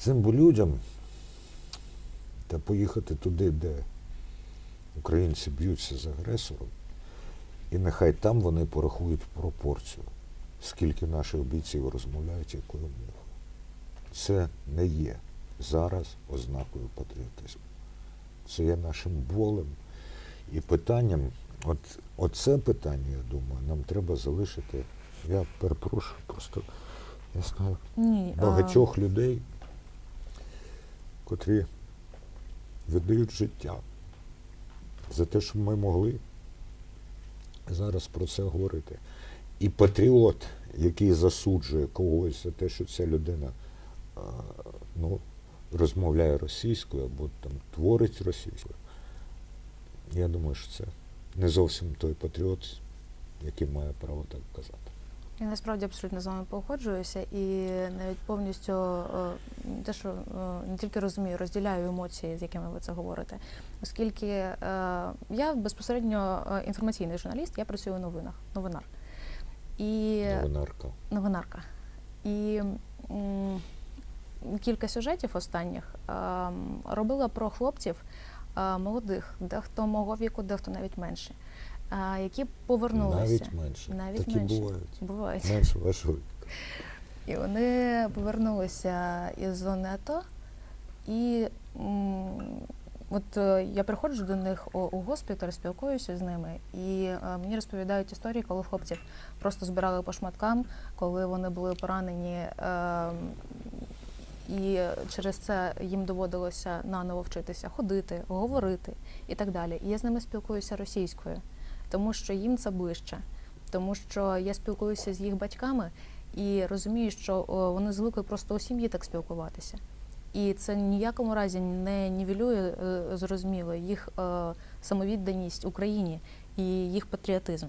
Цим би людям та поїхати туди, де українці б'ються з агресором, і нехай там вони порахують пропорцію, скільки наших бійців розмовляють якою мовою. Це не є зараз ознакою патріотизму. Це є нашим болем і питанням. От оце питання, я думаю, нам треба залишити. Я перепрошую, просто я знаю Ні, а, багатьох людей, котрі віддають життя за те, щоб ми могли зараз про це говорити. І патріот, який засуджує когось за те, що ця людина ну, розмовляє російською або там творить російською, я думаю, що це не зовсім той патріот, який має право так казати. Я насправді абсолютно з вами погоджуюся і навіть повністю е, те, що е, не тільки розумію, розділяю емоції, з якими ви це говорите, оскільки е, я безпосередньо інформаційний журналіст, я працюю у новинах, новинар. І Новинарка. новинарка. І кілька сюжетів останніх робила про хлопців молодих, дехто мого віку, дехто навіть менше, е, які повернулися. Навіть менше. Навіть Такі менше. бувають. Бувають. Менше вашого. І вони повернулися із зони АТО. І м, от е, я приходжу до них у, у госпіталь, спілкуюся з ними, і е, мені розповідають історії, коли хлопців просто збирали по шматкам, коли вони були поранені. Е, і через це їм доводилося наново вчитися ходити, говорити і так далі. І я з ними спілкуюся російською, тому що їм це ближче, тому що я спілкуюся з їх батьками і розумію, що вони звикли просто у сім'ї так спілкуватися. І це ніякому разі не нівелює е, зрозуміло їх е, самовідданість Україні і їх патріотизм.